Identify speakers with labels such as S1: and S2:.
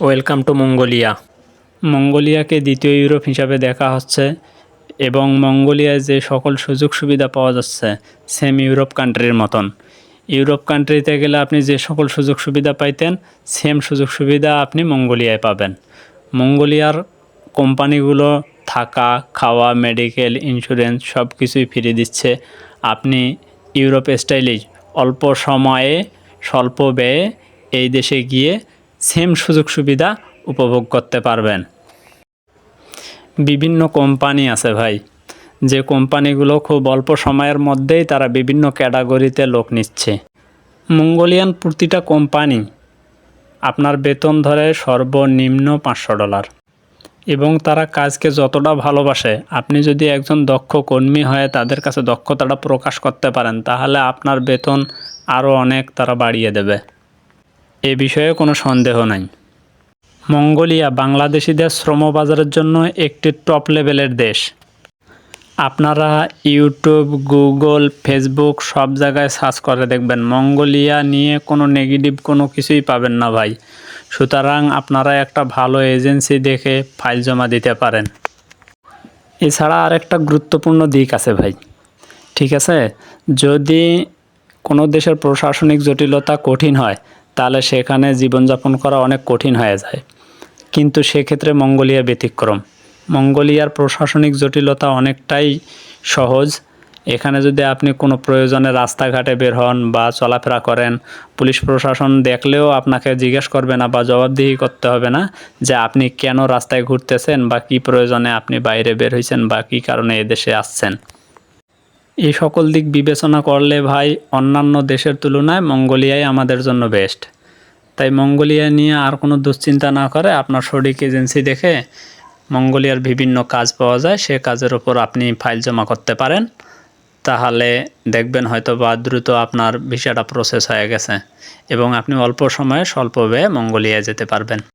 S1: Welcome to Mongolia. মঙ্গোলিয়াকে দ্বিতীয় Europe হিসাবে দেখা হচ্ছে এবং মঙ্গোলিয়ায় যে সকল সুযোগ সুবিধা পাওয়া যাচ্ছে, সেম ইউরোপ কান্ট্রির মতন। ইউরোপ কান্ট্রিতে গেলে আপনি যে সকল সুযোগ সুবিধা পাইতেন, সেম সুযোগ সুবিধা আপনি মঙ্গোলিয়ায় পাবেন। মঙ্গোলিয়ার কোম্পানিগুলো থাকা, খাওয়া মেডিকেল ইন্স্যুরেন্স সব কিছুই ফ্রি দিচ্ছে। আপনি ইউরোপ স্টাইলেই অল্প সময়ে, স্বল্প ব্যয়ে এই দেশে গিয়ে সেম সুযোগ সুবিধা উপভোগ করতে পারবেন। বিভিন্ন কোম্পানি আছে ভাই। যে কোম্পানিগুলো খুব অল্প সময়ের মধ্যেই তারা বিভিন্ন ক্যাটাগরিতে লোক নিচ্ছে। মঙ্গোলিয়ান প্রতিটা কোম্পানি আপনার বেতন ধরে সর্বনিম্ন পাঁচশো ডলার। এবং তারা কাজকে যতটা ভালোবাসে, আপনি যদি একজন দক্ষ কর্মী হয়ে তাদের কাছে দক্ষতাটা প্রকাশ করতে পারেন, তাহলে আপনার বেতন আরও অনেক তারা বাড়িয়ে দেবে। এ বিষয়ে কোনো সন্দেহ নাই। মঙ্গোলিয়া বাংলাদেশিদের শ্রমবাজারের জন্য একটি টপ লেভেলের দেশ। আপনারা ইউটিউব, গুগল, ফেসবুক সব জায়গায় সার্চ করে দেখবেন। মঙ্গোলিয়া নিয়ে কোনো নেগেটিভ কোনো কিছুই পাবেন না ভাই। সুতরাং আপনারা একটা ভালো এজেন্সি দেখে ফাইল জমা দিতে পারেন। এছাড়া আরেকটা গুরুত্বপূর্ণ দিক আছে ভাই। ঠিক আছে? যদি কোনো দেশের প্রশাসনিক জটিলতা কঠিন হয় তাহলে সেখানে জীবনযাপন করা অনেক কঠিন হয়ে যায়। কিন্তু সেক্ষেত্রে মঙ্গোলিয়া ব্যতিক্রম। মঙ্গোলিয়ার প্রশাসনিক জটিলতা অনেকটাই সহজ। এখানে যদি আপনি কোনো প্রয়োজনে রাস্তাঘাটে বের হন বা চলাফেরা করেন, পুলিশ প্রশাসন দেখলেও আপনাকে জিজ্ঞেস করবে না বা জবাবদিহি করতে হবে না যে আপনি কেন রাস্তায় ঘুরতেছেন বা কী প্রয়োজনে আপনি বাইরে বের হয়েছেন বা কী কারণে এদেশে আসছেন। এই সকল দিক বিবেচনা করলে ভাই অন্যান্য দেশের তুলনায় মঙ্গোলিয়াই আমাদের জন্য বেস্ট তাই মঙ্গোলিয়া নিয়ে আর কোনো দুশ্চিন্তা না করে আপনার সঠিক এজেন্সি দেখে মঙ্গোলিয়ার বিভিন্ন কাজ পাওয়া যায়, সে কাজের ওপর আপনি ফাইল জমা করতে পারেন। তাহলে দেখবেন হয়তো বা দ্রুত আপনার ভিসাটা প্রসেস হয়ে গেছে এবং আপনি অল্প সময়ে, স্বল্প ব্যয়ে মঙ্গোলিয়ায় যেতে পারবেন।